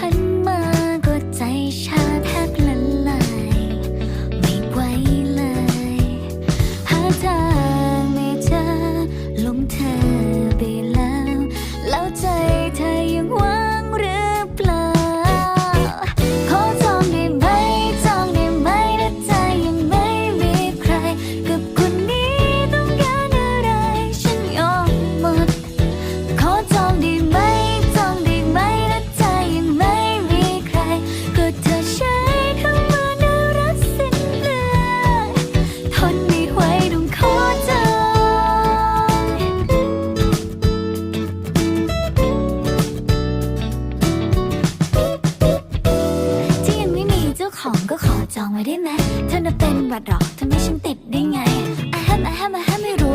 Hình เธอน่ะเป็นหวัดหรอทำให้ฉันติดได้ไงอะแฮมอะแฮมอะแฮมไม่รู้